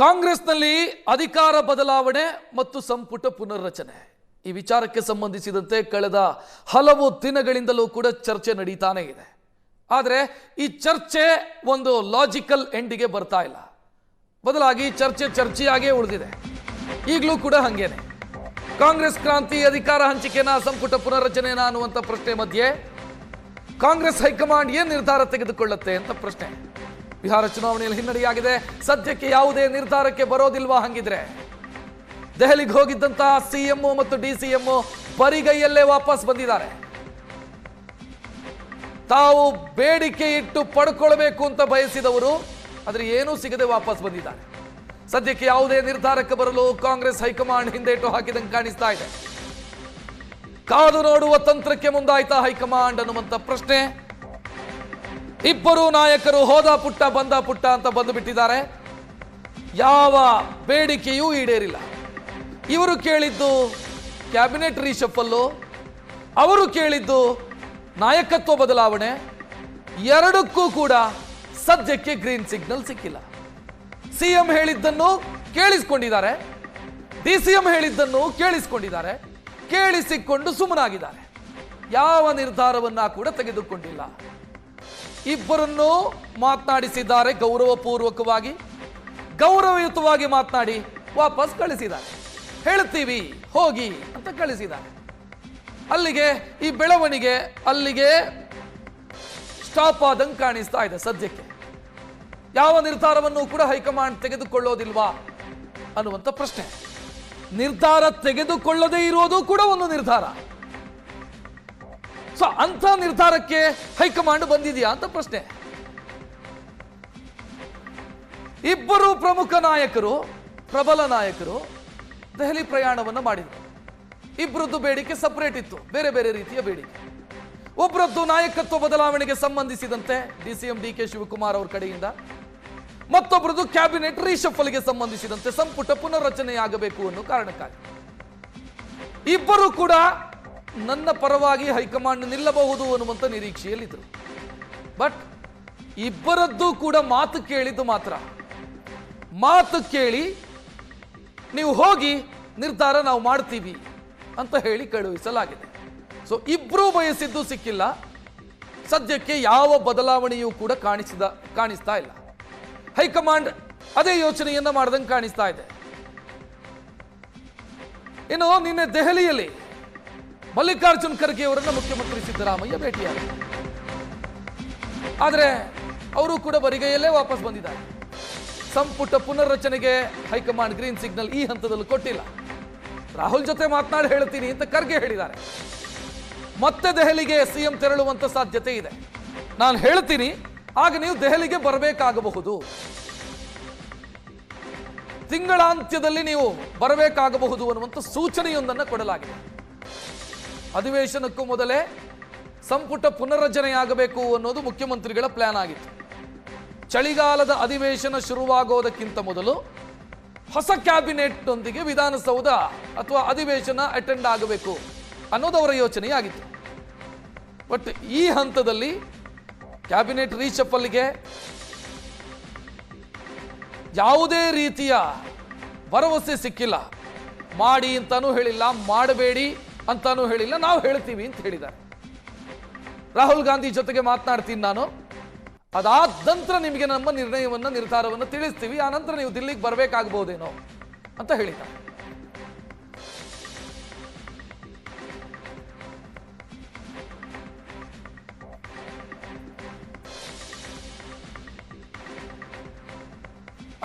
ಕಾಂಗ್ರೆಸ್ನಲ್ಲಿ ಅಧಿಕಾರ ಬದಲಾವಣೆ ಮತ್ತು ಸಂಪುಟ ಪುನರ್ರಚನೆ. ಈ ವಿಚಾರಕ್ಕೆ ಸಂಬಂಧಿಸಿದಂತೆ ಕಳೆದ ಹಲವು ದಿನಗಳಿಂದಲೂ ಕೂಡ ಚರ್ಚೆ ನಡೀತಾನೇ ಇದೆ. ಆದರೆ ಈ ಚರ್ಚೆ ಒಂದು ಲಾಜಿಕಲ್ ಎಂಡಿಗೆ ಬರ್ತಾ ಇಲ್ಲ. ಬದಲಾಗಿ ಚರ್ಚೆ ಚರ್ಚೆಯಾಗೇ ಉಳಿದಿದೆ. ಈಗಲೂ ಕೂಡ ಹಂಗೇನೆ. ಕಾಂಗ್ರೆಸ್ ಕ್ರಾಂತಿ ಅಧಿಕಾರ ಹಂಚಿಕೆನ, ಸಂಪುಟ ಪುನರ್ರಚನೆನ ಅನ್ನುವಂಥ ಪ್ರಶ್ನೆ ಮಧ್ಯೆ ಕಾಂಗ್ರೆಸ್ ಹೈಕಮಾಂಡ್ ಏನ್ ನಿರ್ಧಾರ ತೆಗೆದುಕೊಳ್ಳುತ್ತೆ ಅಂತ ಪ್ರಶ್ನೆ. ಬಿಹಾರ ಚುನಾವಣೆಯಲ್ಲಿ ಹಿನ್ನಡೆಯಾಗಿದೆ. ಸದ್ಯಕ್ಕೆ ಯಾವುದೇ ನಿರ್ಧಾರಕ್ಕೆ ಬರೋದಿಲ್ವಾ ಹಂಗಿದ್ರೆ? ದೆಹಲಿಗೆ ಹೋಗಿದ್ದಂತಹ ಸಿಎಂಒ ಮತ್ತು ಡಿ ಪರಿಗೈಯಲ್ಲೇ ವಾಪಸ್ ಬಂದಿದ್ದಾರೆ. ತಾವು ಬೇಡಿಕೆ ಇಟ್ಟು ಪಡ್ಕೊಳ್ಬೇಕು ಅಂತ ಬಯಸಿದವರು, ಆದ್ರೆ ಏನೂ ಸಿಗದೆ ವಾಪಸ್ ಬಂದಿದ್ದಾರೆ. ಸದ್ಯಕ್ಕೆ ಯಾವುದೇ ನಿರ್ಧಾರಕ್ಕೆ ಬರಲು ಕಾಂಗ್ರೆಸ್ ಹೈಕಮಾಂಡ್ ಹಿಂದೇಟು ಹಾಕಿದಂಗೆ ಕಾಣಿಸ್ತಾ ಇದೆ. ಕಾದು ನೋಡುವ ತಂತ್ರಕ್ಕೆ ಮುಂದಾಯ್ತಾ ಹೈಕಮಾಂಡ್ ಅನ್ನುವಂಥ ಪ್ರಶ್ನೆ. ಇಬ್ಬರು ನಾಯಕರು ಹೋದ ಪುಟ್ಟ, ಬಂದ ಪುಟ್ಟ ಅಂತ ಬಂದು ಬಿಟ್ಟಿದ್ದಾರೆ ಯಾವ ಬೇಡಿಕೆಯೂ ಈಡೇರಿಲ್ಲ. ಇವರು ಕೇಳಿದ್ದು ಕ್ಯಾಬಿನೆಟ್ ರೀಶಫಲ್ಲು, ಅವರು ಕೇಳಿದ್ದು ನಾಯಕತ್ವ ಬದಲಾವಣೆ, ಎರಡಕ್ಕೂ ಕೂಡ ಸದ್ಯಕ್ಕೆ ಗ್ರೀನ್ ಸಿಗ್ನಲ್ ಸಿಕ್ಕಿಲ್ಲ. ಸಿಎಂ ಹೇಳಿದ್ದನ್ನು ಕೇಳಿಸ್ಕೊಂಡಿದ್ದಾರೆ. ಡಿ ಸಿ ಎಂ ಹೇಳಿದ್ದನ್ನು ಕೇಳಿಸ್ಕೊಂಡಿದ್ದಾರೆ. ಕೇಳಿಸಿಕೊಂಡು ಸುಮ್ಮನಾಗಿದ್ದಾರೆ. ಯಾವ ನಿರ್ಧಾರವನ್ನ ಕೂಡ ತೆಗೆದುಕೊಂಡಿಲ್ಲ. ಇಬ್ಬರನ್ನು ಮಾತನಾಡಿಸಿದ್ದಾರೆ. ಗೌರವಪೂರ್ವಕವಾಗಿ, ಗೌರವಯುತವಾಗಿ ಮಾತನಾಡಿ ವಾಪಸ್ ಕಳಿಸಿದ್ದಾರೆ. ಹೇಳ್ತೀವಿ, ಹೋಗಿ ಅಂತ ಕಳಿಸಿದ್ದಾರೆ. ಅಲ್ಲಿಗೆ, ಈ ಬೆಳವಣಿಗೆ ಅಲ್ಲಿಗೆ ಸ್ಟಾಪ್ ಆದಂಗೆ ಕಾಣಿಸ್ತಾ ಇದೆ ಸದ್ಯಕ್ಕೆ. ಯಾವ ನಿರ್ಧಾರವನ್ನು ಕೂಡ ಹೈಕಮಾಂಡ್ ತೆಗೆದುಕೊಳ್ಳೋದಿಲ್ವಾ ಅನ್ನುವಂಥ ಪ್ರಶ್ನೆ. ನಿರ್ಧಾರ ತೆಗೆದುಕೊಳ್ಳದೇ ಇರೋದು ಕೂಡ ಒಂದು ನಿರ್ಧಾರ. ಸೊ ಅಂಥ ನಿರ್ಧಾರಕ್ಕೆ ಹೈಕಮಾಂಡ್ ಬಂದಿದೆಯಾ ಅಂತ ಪ್ರಶ್ನೆ. ಇಬ್ಬರು ಪ್ರಮುಖ ನಾಯಕರು, ಪ್ರಬಲ ನಾಯಕರು ದೆಹಲಿ ಪ್ರಯಾಣವನ್ನು ಮಾಡಿದರು. ಇಬ್ಬರದ್ದು ಬೇಡಿಕೆ ಸಪರೇಟ್ ಇತ್ತು, ಬೇರೆ ಬೇರೆ ರೀತಿಯ ಬೇಡಿಕೆ. ಒಬ್ಬರದ್ದು ನಾಯಕತ್ವ ಬದಲಾವಣೆಗೆ ಸಂಬಂಧಿಸಿದಂತೆ D C M D K Shivakumar ಅವರ ಕಡೆಯಿಂದ ಮತ್ತೊಬ್ಬರದ್ದು ಕ್ಯಾಬಿನೆಟ್ ರೀಶಫಲ್ಗೆ ಸಂಬಂಧಿಸಿದಂತೆ ಸಂಪುಟ ಪುನರ್ರಚನೆಯಾಗಬೇಕು ಅನ್ನೋ ಕಾರಣಕ್ಕಾಗಿ. ಇಬ್ಬರು ಕೂಡ ನನ್ನ ಪರವಾಗಿ ಹೈಕಮಾಂಡ್ ನಿಲ್ಲಬಹುದು ಅನ್ನುವಂಥ ನಿರೀಕ್ಷೆಯಲ್ಲಿದ್ದರು ಬಟ್ ಇಬ್ಬರದ್ದು ಕೂಡ ಮಾತು ಕೇಳಿದ್ದು ಮಾತ್ರ. ಮಾತು ಕೇಳಿ ನೀವು ಹೋಗಿ ನಿರ್ಧಾರ ನಾವು ಮಾಡ್ತೀವಿ ಅಂತ ಹೇಳಿ ಕಳುಹಿಸಲಾಗಿದೆ. ಸೊ ಇಬ್ಬರೂ ಬಯಸಿದ್ದು ಸಿಕ್ಕಿಲ್ಲ. ಸದ್ಯಕ್ಕೆ ಯಾವ ಬದಲಾವಣೆಯೂ ಕೂಡ ಕಾಣಿಸಿದ, ಕಾಣಿಸ್ತಾ ಇಲ್ಲ. ಹೈಕಮಾಂಡ್ ಅದೇ ಯೋಚನೆಯನ್ನು ಮಾಡ್ದಂಗೆ ಕಾಣಿಸ್ತಾ ಇದೆ. ಇನ್ನು ನಿನ್ನೆ ದೆಹಲಿಯಲ್ಲಿ ಮಲ್ಲಿಕಾರ್ಜುನ್ ಖರ್ಗೆ ಅವರನ್ನು ಮುಖ್ಯಮಂತ್ರಿ ಸಿದ್ದರಾಮಯ್ಯ ಭೇಟಿಯಾದರು. ಆದರೆ ಅವರು ಕೂಡ ಬರಿಗೈಯಲ್ಲೇ ವಾಪಸ್ ಬಂದಿದ್ದಾರೆ. ಸಂಪುಟ ಪುನರ್ರಚನೆಗೆ ಹೈಕಮಾಂಡ್ ಗ್ರೀನ್ ಸಿಗ್ನಲ್ ಈ ಹಂತದಲ್ಲಿ ಕೊಟ್ಟಿಲ್ಲ. ರಾಹುಲ್ ಜೊತೆ ಮಾತನಾಡಿ ಹೇಳ್ತೀನಿ ಅಂತ ಖರ್ಗೆ ಹೇಳಿದ್ದಾರೆ. ಮತ್ತೆ ದೆಹಲಿಗೆ ಸಿಎಂ ತೆರಳುವಂತ ಸಾಧ್ಯತೆ ಇದೆ. ನಾನು ಹೇಳ್ತೀನಿ, ಆಗ ನೀವು ದೆಹಲಿಗೆ ಬರಬೇಕಾಗಬಹುದು. ತಿಂಗಳಾಂತ್ಯದಲ್ಲಿ ನೀವು ಬರಬೇಕಾಗಬಹುದು ಅನ್ನುವಂಥ ಸೂಚನೆಯೊಂದನ್ನು ಕೊಡಲಾಗಿದೆ. ಅಧಿವೇಶನಕ್ಕೂ ಮೊದಲೇ ಸಂಪುಟ ಪುನರ್ರಚನೆಯಾಗಬೇಕು ಅನ್ನೋದು ಮುಖ್ಯಮಂತ್ರಿಗಳ ಪ್ಲಾನ್ ಆಗಿತ್ತು. ಚಳಿಗಾಲದ ಅಧಿವೇಶನ ಶುರುವಾಗೋದಕ್ಕಿಂತ ಮೊದಲು ಹೊಸ ಕ್ಯಾಬಿನೆಟ್ನೊಂದಿಗೆ ವಿಧಾನಸೌಧ ಅಥವಾ ಅಧಿವೇಶನ ಅಟೆಂಡ್ ಆಗಬೇಕು ಅನ್ನೋದು ಅವರ ಯೋಚನೆಯಾಗಿತ್ತು. ಬಟ್ ಈ ಹಂತದಲ್ಲಿ ಕ್ಯಾಬಿನೆಟ್ ರೀಶಫಲ್ಗೆ ಯಾವುದೇ ರೀತಿಯ ಭರವಸೆ ಸಿಕ್ಕಿಲ್ಲ. ಮಾಡಿ ಅಂತಾನೂ ಹೇಳಿಲ್ಲ, ಮಾಡಬೇಡಿ ಅಂತಾನೂ ಹೇಳಿಲ್ಲ, ನಾವು ಹೇಳ್ತೀವಿ ಅಂತ ಹೇಳಿದ್ದಾರೆ. ರಾಹುಲ್ ಗಾಂಧಿ ಜೊತೆಗೆ ಮಾತನಾಡ್ತೀನಿ ನಾನು. ಅದಾದ ನಂತರ ನಿಮಗೆ ನಮ್ಮ ನಿರ್ಣಯವನ್ನು, ನಿರ್ಧಾರವನ್ನು ತಿಳಿಸ್ತೀವಿ. ಆ ನಂತರ ನೀವು ದಿಲ್ಲಿಗೆ ಬರಬೇಕಾಗಬಹುದೇನೋ ಅಂತ ಹೇಳಿದ್ದಾರೆ.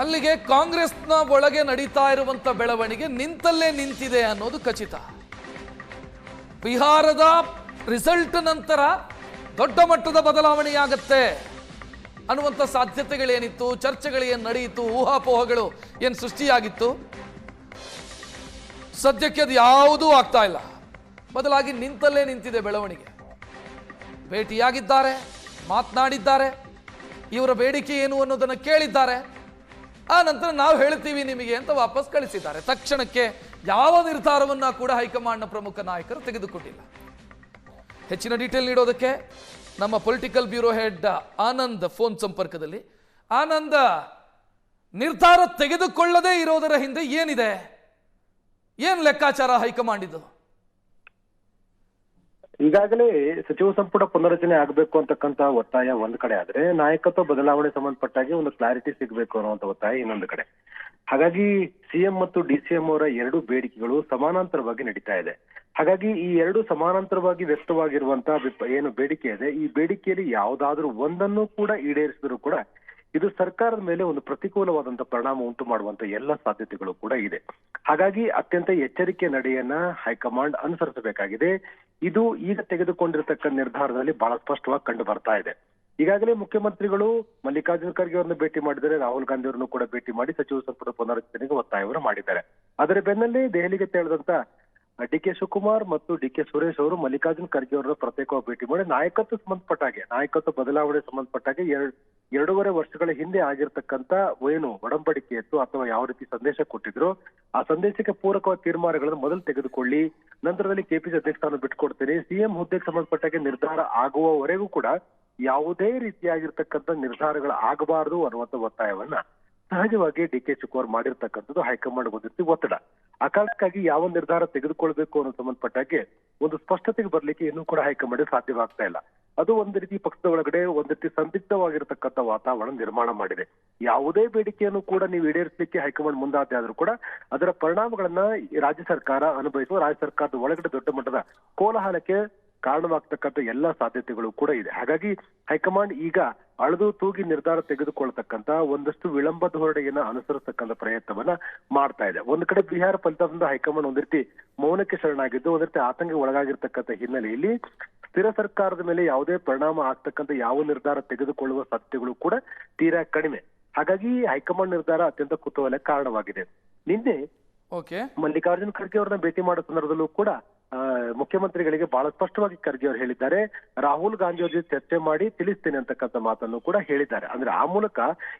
ಅಲ್ಲಿಗೆ ಕಾಂಗ್ರೆಸ್ನ ಒಳಗೆ ನಡೀತಾ ಇರುವಂತ ಬೆಳವಣಿಗೆ ನಿಂತಲ್ಲೇ ನಿಂತಿದೆ ಅನ್ನೋದು ಖಚಿತ. ಬಿಹಾರದ ರಿಸಲ್ಟ್ ನಂತರ ದೊಡ್ಡ ಮಟ್ಟದ ಬದಲಾವಣೆಯಾಗತ್ತೆ ಅನ್ನುವಂಥ ಸಾಧ್ಯತೆಗಳೇನಿತ್ತು, ಚರ್ಚೆಗಳೇನು ನಡೆಯಿತು ಊಹಾಪೋಹಗಳು ಏನು ಸೃಷ್ಟಿಯಾಗಿತ್ತು? ಸದ್ಯಕ್ಕೆ ಅದು ಯಾವುದೂ ಆಗ್ತಾ ಇಲ್ಲ. ಬದಲಾಗಿ ನಿಂತಲ್ಲೇ ನಿಂತಿದೆ ಬೆಳವಣಿಗೆ. ಭೇಟಿಯಾಗಿದ್ದಾರೆ, ಮಾತನಾಡಿದ್ದಾರೆ, ಇವರ ಬೇಡಿಕೆ ಏನು ಅನ್ನೋದನ್ನು ಕೇಳಿದ್ದಾರೆ. ಆ ನಂತರ ನಾವು ಹೇಳ್ತೀವಿ ನಿಮಗೆ ಅಂತ ವಾಪಸ್ ಕಳಿಸಿದ್ದಾರೆ. ತಕ್ಷಣಕ್ಕೆ ಯಾವ ನಿರ್ಧಾರವನ್ನ ಕೂಡ ಹೈಕಮಾಂಡ್ನ ಪ್ರಮುಖ ನಾಯಕರು ತೆಗೆದುಕೊಂಡಿಲ್ಲ. ಹೆಚ್ಚಿನ ಡೀಟೇಲ್ ನೀಡೋದಕ್ಕೆ ನಮ್ಮ political bureau head Anand phone ಸಂಪರ್ಕದಲ್ಲಿ. ಆನಂದ, ನಿರ್ಧಾರ ತೆಗೆದುಕೊಳ್ಳದೇ ಇರೋದರ ಹಿಂದೆ ಏನಿದೆ? ಏನ್ ಲೆಕ್ಕಾಚಾರ ಹೈಕಮಾಂಡ್ ಇದು ಈಗಾಗಲೇ ಸಚಿವ ಸಂಪುಟ ಪುನರಚನೆ ಆಗಬೇಕು ಅಂತಕ್ಕಂತ ಒತ್ತಾಯ ಒಂದ್ ಕಡೆ ಆದ್ರೆ ನಾಯಕತ್ವ ಬದಲಾವಣೆ ಸಂಬಂಧಪಟ್ಟಾಗಿ ಒಂದು ಕ್ಲಾರಿಟಿ ಸಿಗಬೇಕು ಅನ್ನುವಂತ ಒತ್ತಾಯ ಇನ್ನೊಂದು ಕಡೆ. ಹಾಗಾಗಿ ಸಿಎಂ ಮತ್ತು ಡಿಸಿಎಂ ಅವರ ಎರಡು ಬೇಡಿಕೆಗಳು ಸಮಾನಾಂತರವಾಗಿ ನಡೀತಾ ಇದೆ. ಹಾಗಾಗಿ ಈ ಎರಡು ಸಮಾನಾಂತರವಾಗಿ ವ್ಯಕ್ತವಾಗಿರುವಂತಹ ಏನು ಬೇಡಿಕೆ ಇದೆ, ಈ ಬೇಡಿಕೆಯಲ್ಲಿ ಯಾವುದಾದ್ರೂ ಒಂದನ್ನು ಕೂಡ ಈಡೇರಿಸಿದ್ರು ಕೂಡ ಇದು ಸರ್ಕಾರದ ಮೇಲೆ ಒಂದು ಪ್ರತಿಕೂಲವಾದಂತಹ ಪರಿಣಾಮ ಉಂಟು ಮಾಡುವಂತ ಎಲ್ಲ ಸಾಧ್ಯತೆಗಳು ಕೂಡ ಇದೆ. ಹಾಗಾಗಿ ಅತ್ಯಂತ ಎಚ್ಚರಿಕೆ ನಡೆಯನ್ನ ಹೈಕಮಾಂಡ್ ಅನುಸರಿಸಬೇಕಾಗಿದೆ. ಇದು ಈಗ ತೆಗೆದುಕೊಂಡಿರತಕ್ಕ ನಿರ್ಧಾರದಲ್ಲಿ ಬಹಳ ಸ್ಪಷ್ಟವಾಗಿ ಕಂಡು ಬರ್ತಾ ಇದೆ. ಈಗಾಗಲೇ ಮುಖ್ಯಮಂತ್ರಿಗಳು ಮಲ್ಲಿಕಾರ್ಜುನ ಖರ್ಗೆ ಅವರನ್ನು ಭೇಟಿ ಮಾಡಿದರೆ ರಾಹುಲ್ ಗಾಂಧಿ ಅವರನ್ನು ಕೂಡ ಭೇಟಿ ಮಾಡಿ ಸಚಿವ ಸಂಪುಟ ಪುನರಚನೆಗೆ ಒತ್ತಾಯವನ್ನು ಮಾಡಿದ್ದಾರೆ. ಅದರ ಬೆನ್ನಲ್ಲೇ ದೆಹಲಿಗೆ ತೆರಳಿದಂತ ಡಿ ಕೆ ಶಿವಕುಮಾರ್ ಮತ್ತು ಡಿ ಕೆ ಸುರೇಶ್ ಅವರು ಮಲ್ಲಿಕಾರ್ಜುನ ಖರ್ಗೆ ಅವರನ್ನು ಪ್ರತ್ಯೇಕವಾಗಿ ಭೇಟಿ ಮಾಡಿ ನಾಯಕತ್ವ ಸಂಬಂಧಪಟ್ಟಾಗೆ ನಾಯಕತ್ವ ಬದಲಾವಣೆ ಸಂಬಂಧಪಟ್ಟಾಗೆ ಎರಡ್, ಎರಡೂವರೆ ವರ್ಷಗಳ ಹಿಂದೆ ಆಗಿರ್ತಕ್ಕಂತ ಏನು ಒಡಂಬಡಿಕೆ ಇತ್ತು ಅಥವಾ ಯಾವ ರೀತಿ ಸಂದೇಶ ಕೊಟ್ಟಿದ್ರು, ಆ ಸಂದೇಶಕ್ಕೆ ಪೂರಕವಾದ ತೀರ್ಮಾನಗಳನ್ನು ಮೊದಲು ತೆಗೆದುಕೊಳ್ಳಿ, ನಂತರದಲ್ಲಿ ಕೆಪಿಸಿ ಅಧ್ಯಕ್ಷ ಸ್ಥಾನ ಬಿಟ್ಕೊಡ್ತೀನಿ ಸಿಎಂ ಹುದ್ದೆಗೆ ಸಂಬಂಧಪಟ್ಟಾಗೆ ನಿರ್ಧಾರ ಆಗುವವರೆಗೂ ಕೂಡ ಯಾವುದೇ ರೀತಿಯಾಗಿರ್ತಕ್ಕಂಥ ನಿರ್ಧಾರಗಳು ಆಗಬಾರದು ಅನ್ನುವಂಥ ಒತ್ತಾಯವನ್ನ ಸಹಜವಾಗಿ ಡಿ ಕೆ ಶಿವಕುಮಾರ್ ಮಾಡಿರ್ತಕ್ಕಂಥದ್ದು ಹೈಕಮಾಂಡ್ ಬಂದಿರ್ತಿ ರೀತಿ ಒತ್ತಡ. ಆ ಕಾರಣಕ್ಕಾಗಿ ಯಾವ ನಿರ್ಧಾರ ತೆಗೆದುಕೊಳ್ಬೇಕು ಅನ್ನೋ ಸಂಬಂಧಪಟ್ಟಾಗೆ ಒಂದು ಸ್ಪಷ್ಟತೆಗೆ ಬರ್ಲಿಕ್ಕೆ ಇನ್ನೂ ಕೂಡ ಹೈಕಮಾಂಡ್ ಸಾಧ್ಯವಾಗ್ತಾ ಇಲ್ಲ. ಅದು ಒಂದು ರೀತಿ ಪಕ್ಷದ ಒಳಗಡೆ ಒಂದು ರೀತಿ ಸಂದಿಗ್ಧವಾಗಿರ್ತಕ್ಕಂಥ ವಾತಾವರಣ ನಿರ್ಮಾಣ ಮಾಡಿದೆ. ಯಾವುದೇ ಬೇಡಿಕೆಯನ್ನು ಕೂಡ ನೀವು ಈಡೇರಿಸಲಿಕ್ಕೆ ಹೈಕಮಾಂಡ್ ಮುಂದಾದೆ ಆದ್ರೂ ಕೂಡ ಅದರ ಪರಿಣಾಮಗಳನ್ನ ರಾಜ್ಯ ಸರ್ಕಾರ ಅನುಭವಿಸುವ ರಾಜ್ಯ ಸರ್ಕಾರದ ಒಳಗಡೆ ದೊಡ್ಡ ಮಟ್ಟದ ಕೋಲಾಹಲಕ್ಕೆ ಕಾರಣವಾಗ್ತಕ್ಕಂಥ ಎಲ್ಲಾ ಸಾಧ್ಯತೆಗಳು ಕೂಡ ಇದೆ. ಹಾಗಾಗಿ ಹೈಕಮಾಂಡ್ ಈಗ ಅಳೆದು ತೂಗಿ ನಿರ್ಧಾರ ತೆಗೆದುಕೊಳ್ತಕ್ಕಂತ ಒಂದಷ್ಟು ವಿಳಂಬ ಧೋರಣೆಯನ್ನ ಅನುಸರಿಸತಕ್ಕಂಥ ಪ್ರಯತ್ನವನ್ನ ಮಾಡ್ತಾ ಇದೆ. ಒಂದ್ ಕಡೆ ಬಿಹಾರ ಫಲಿತಾಂಶದಿಂದ ಹೈಕಮಾಂಡ್ ಒಂದ್ ರೀತಿ ಮೌನಕ್ಕೆ ಶರಣಾಗಿದ್ದು ಒಂದ್ ರೀತಿ ಆತಂಕ ಒಳಗಾಗಿರ್ತಕ್ಕಂಥ ಹಿನ್ನೆಲೆಯಲ್ಲಿ ಸ್ಥಿರ ಸರ್ಕಾರದ ಮೇಲೆ ಯಾವುದೇ ಪರಿಣಾಮ ಆಗ್ತಕ್ಕಂಥ ಯಾವ ನಿರ್ಧಾರ ತೆಗೆದುಕೊಳ್ಳುವ ಸಾಧ್ಯತೆಗಳು ಕೂಡ ತೀರಾ ಕಡಿಮೆ. ಹಾಗಾಗಿ ಹೈಕಮಾಂಡ್ ನಿರ್ಧಾರ ಅತ್ಯಂತ ಕುತೂಹಲ ಕಾರಣವಾಗಿದೆ ನಿನ್ನೆ ಮಲ್ಲಿಕಾರ್ಜುನ್ ಖರ್ಗೆ ಅವರನ್ನ ಭೇಟಿ ಮಾಡೋ ಸಂದರ್ಭದಲ್ಲೂ ಕೂಡ ಮುಖ್ಯಮಂತ್ರಿಗಳಿಗೆ ಬಹಳ ಸ್ಪಷ್ಟವಾಗಿ ಖರ್ಗೆ ಅವರು ಹೇಳಿದ್ದಾರೆ. ರಾಹುಲ್ ಗಾಂಧಿ ಅವ್ರ ಜೊತೆ ಚರ್ಚೆ ಮಾಡಿ ತಿಳಿಸ್ತೇನೆ ಅಂತಕ್ಕಂಥ ಮಾತನ್ನು ಕೂಡ ಹೇಳಿದ್ದಾರೆ. ಅಂದ್ರೆ ಆ ಮೂಲಕ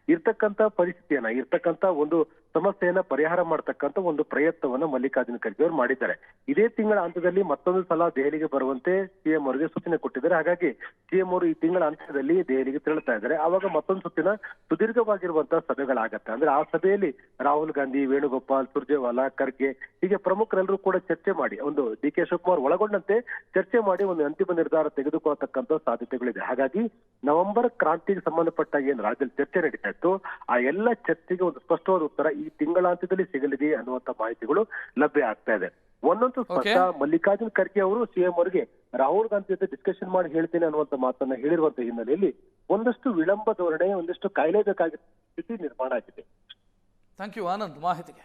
ಇರ್ತಕ್ಕಂಥ ಪರಿಸ್ಥಿತಿಯನ್ನ, ಇರ್ತಕ್ಕಂಥ ಒಂದು ಸಮಸ್ಯೆಯನ್ನ ಪರಿಹಾರ ಮಾಡ್ತಕ್ಕಂಥ ಒಂದು ಪ್ರಯತ್ನವನ್ನ ಮಲ್ಲಿಕಾರ್ಜುನ ಖರ್ಗೆ ಅವರು ಮಾಡಿದ್ದಾರೆ. ಇದೇ ತಿಂಗಳ ಅಂತ್ಯದಲ್ಲಿ ಮತ್ತೊಂದು ಸಲ ದೆಹಲಿಗೆ ಬರುವಂತೆ ಸಿಎಂ ಅವರಿಗೆ ಸೂಚನೆ ಕೊಟ್ಟಿದ್ದಾರೆ. ಹಾಗಾಗಿ ಸಿಎಂ ಅವರು ಈ ತಿಂಗಳ ಅಂತ್ಯದಲ್ಲಿ ದೆಹಲಿಗೆ ತೆರಳುತ್ತಾ ಇದ್ದಾರೆ. ಅವಾಗ ಮತ್ತೊಂದು ಸುತ್ತಿನ ಸುದೀರ್ಘವಾಗಿರುವಂತಹ ಸಭೆಗಳಾಗತ್ತೆ. ಅಂದ್ರೆ ಆ ಸಭೆಯಲ್ಲಿ ರಾಹುಲ್ ಗಾಂಧಿ, ವೇಣುಗೋಪಾಲ್, ಸುರ್ಜೇವಾಲಾ, ಖರ್ಗೆ ಹೀಗೆ ಪ್ರಮುಖರೆಲ್ಲರೂ ಕೂಡ ಚರ್ಚೆ ಮಾಡಿ ಒಂದು ಡಿ ಕೆ ಶಿವಕುಮಾರ್ ಒಳಗೊಂಡಂತೆ ಚರ್ಚೆ ಮಾಡಿ ಒಂದು ಅಂತಿಮ ನಿರ್ಧಾರ ತೆಗೆದುಕೊಳ್ಳತಕ್ಕಂತ ಸಾಧ್ಯತೆಗಳಿದೆ. ಹಾಗಾಗಿ ನವೆಂಬರ್ ಕ್ರಾಂತಿಗೆ ಸಂಬಂಧಪಟ್ಟ ಏನು ರಾಜ್ಯದಲ್ಲಿ ಚರ್ಚೆ ನಡೀತಾ ಇತ್ತು ಆ ಎಲ್ಲ ಚರ್ಚೆಗೆ ಒಂದು ಸ್ಪಷ್ಟವಾದ ಉತ್ತರ ಈ ತಿಂಗಳಾಂತ್ಯದಲ್ಲಿ ಸಿಗಲಿದೆ ಅನ್ನುವಂತ ಮಾಹಿತಿಗಳು ಲಭ್ಯ ಆಗ್ತಾ ಇದೆ. ಒಂದೊಂದು ಸ್ಪಷ್ಟ ಮಲ್ಲಿಕಾರ್ಜುನ್ ಖರ್ಗೆ ಅವರು ಸಿಎಂ ಅವರಿಗೆ ರಾಹುಲ್ ಗಾಂಧಿ ಜೊತೆ ಡಿಸ್ಕಷನ್ ಮಾಡಿ ಹೇಳ್ತೇನೆ ಅನ್ನುವಂತ ಮಾತನ್ನ ಹೇಳಿರುವಂತ ಹಿನ್ನೆಲೆಯಲ್ಲಿ ಒಂದಷ್ಟು ವಿಳಂಬ ಧೋರಣೆ ಒಂದಷ್ಟು ಬೇಕಾಗಿ ಸ್ಥಿತಿ ನಿರ್ಮಾಣ ಆಗಿದೆ. ಥ್ಯಾಂಕ್ ಯು ಆನಂದ್ ಮಾಹಿತಿಗೆ.